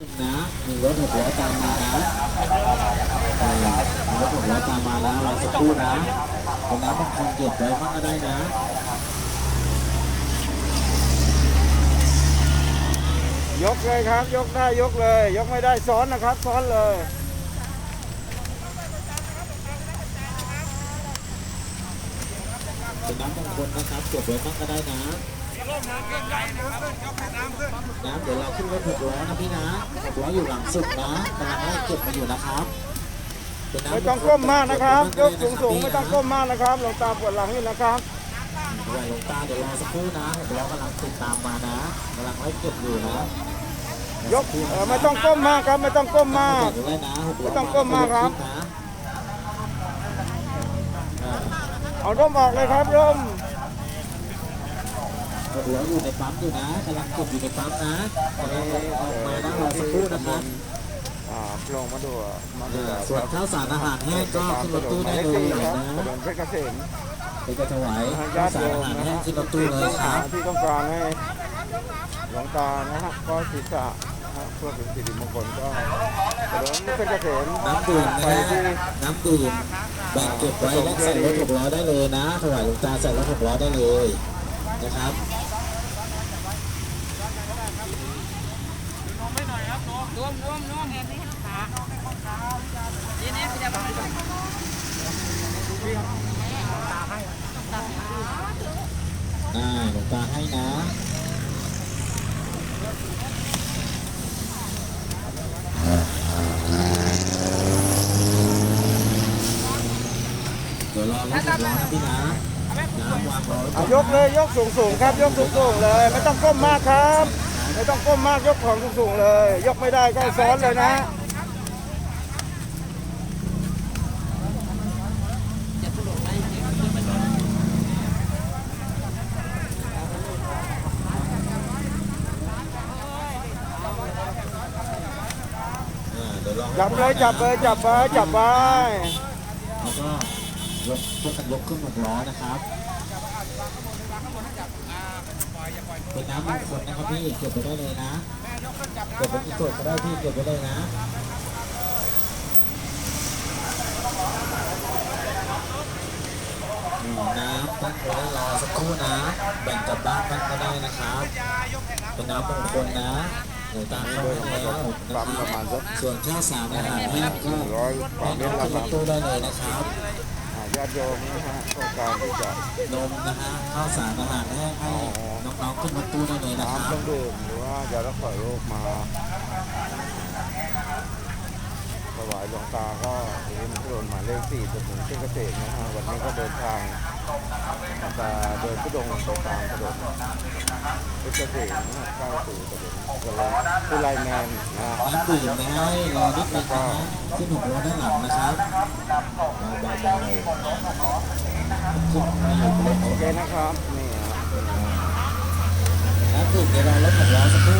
นะมีรถหกล้อตามมานะเออมีรถหกล้อตามมานะรอสักครู่นะตรงนั้นบางคนเก็บไว้บ้างก็ได้นะยกเลยครับ ยกได้ยกเลย ยกไม่ได้ซ้อนนะครับ ซ้อนเลยตรงนั้นบางคนนะครับเก็บไว้บ้างก็ได้นะ น้ำเดี๋ยวเราขึ้นรถหกล้อนะพี่นะหกล้ออยู่หลังสุดนะกำลังไล่เก็บมาอยู่นะครับเป็นน้ำไม่ต้องก้มมากนะครับยกสูงสูงๆพี่นะไม่ต้องก้มมากนะครับหลวงตาปวดหลังนี่นะครับไหวหลวงตาเดี๋ยวรอสักครู่นะหกล้อกำลังติดตามมานะกำลังไล่เก็บอยู่นะยกเอ่อไม่ต้องก้มมากครับ ไม่ต้องก้มมากเดี๋ยวด้วยนะหกล้ไม่ต้องก้มมากครับนะอ่าเอาร่มออกเลยครับร่ม หกล้ออยู่ในปั๊มอยู่นะกำลังก็บอยู่ในปั๊มนะออกมานะรอสักครู่นะครับลงมาดูอะมาดูส่วนข้าวสารอาหารแห้งก็ขึ้นรถตู้ได้เลยนะเพชรเกษมไปจะถวายข้าวสารอาหารนะแห้ฮะงขึ้นรถตู้เลยครับที่ต้องการให้หลวงตานะฮะก็ศีรษะเพื่อเป็นสิริมงคลก็ถนนเพชรเกษมน้ำดื่มไปนะที่ฮะน้ำดื่มแบ่งเก็บไว้และใส่รถหกล้อได้เลยนะถวายหลวงตาใส่รถหกล้อได้เลยนะครับ รวมรวมรวมเห็นไหมคะนี่นี่พี่จะบอกอ่าหลวงตาให้นะเดี๋ยวรอรถหกล้อนะพี่นะน้ำวางรอเอาอนยกเลยยกสูงสูงๆครับ ยกสูงสูงๆเลย ไม่ต้องก้มมากครับ ไม่ต้องก้มมากยกของสูงสูงๆเลย ยกไม่ได้ก็ซ้อนเลยนะอ่าเดี๋ยวรอให้จับเลยจับเลยจับไปจับไปแล้วก็ยกยกกันยกขึ้นหกล้อนะครับ เป็นน้ำมงคลนะครับพี่เก็บไปได้เลยนะเก็บไปกี่ขวดก็ได้พี่เก็บไปเลยนะน้ำตั้งไว้รอสักครู่นะแบ่งกลับบ้านบ้างก็ได้นะครับเป็นน้ำมงคลนะเดี๋ยวตามเข้าไปแล้วปั๊นะคระมารับณสักส่วนข้าวสารอาหารแห้งก็ร้อยกว่าเมน้ตองรขึ้นรถตู้ละครับได้เลยนะครับ ญาติโยมนะฮะต้องการที่จะนมนะฮะข้าวสารอาหารแห้งให้น้องๆขึ้นรถตู้ได้เลยนะครับน้ำต้องดื่มหรือว่ายารักษาโรคมา ถวายหลวงตาก็ที่ถนนหมายเลขสี่ถนนเส้นเกษตรนะฮะวันนี้ก็เดินทางจะเดินทุดงไปตามถนนเพชรเกษมนะฮะเข้าสู่ถนนกะลาคุไลแมนนะฮะน้ำดื่มนะฮะให้รอนิดนึงนะขึ้นหกล้อด้านหลังนะครับเบาๆขึ้นมาอยู่บนรถโอเคนะครับนี่ฮะน้ำดื่มเดี๋ยวรอรถหกล้อสักครู่